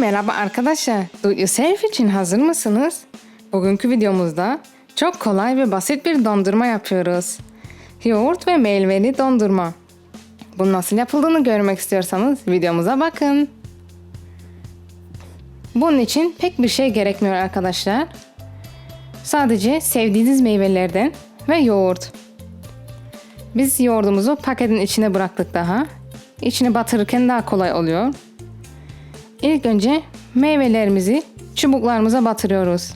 Merhaba arkadaşlar. Do yourself için hazır mısınız? Bugünkü videomuzda çok kolay ve basit bir dondurma yapıyoruz. Yoğurt ve meyveli dondurma. Bunun nasıl yapıldığını görmek istiyorsanız videomuza bakın. Bunun için pek bir şey gerekmiyor arkadaşlar. Sadece sevdiğiniz meyvelerden ve yoğurt. Biz yoğurdumuzu paketin içine bıraktık daha. İçine batırırken daha kolay oluyor. İlk önce meyvelerimizi çubuklarımıza batırıyoruz.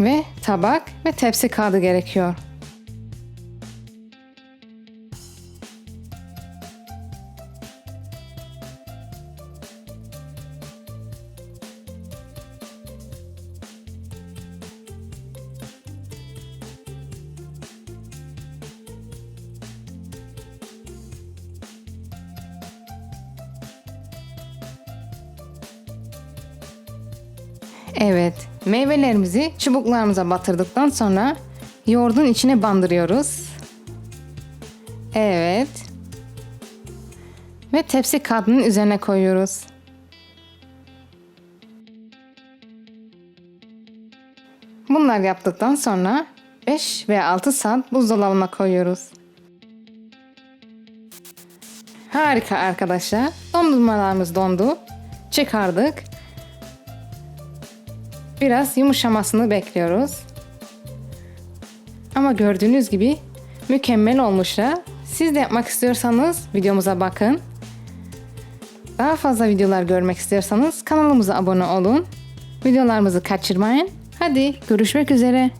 Ve tabak ve tepsi kağıdı gerekiyor. Evet, meyvelerimizi çubuklarımıza batırdıktan sonra yoğurdun içine bandırıyoruz. Evet. Ve tepsi kağıdının üzerine koyuyoruz. Bunlar yaptıktan sonra 5 veya 6 saat buzdolabına koyuyoruz. Harika arkadaşlar. Dondurmalarımız dondu. Çıkardık. Biraz yumuşamasını bekliyoruz. Ama gördüğünüz gibi mükemmel olmuşlar. Siz de yapmak istiyorsanız videomuza bakın. Daha fazla videolar görmek istiyorsanız kanalımıza abone olun. Videolarımızı kaçırmayın. Hadi görüşmek üzere.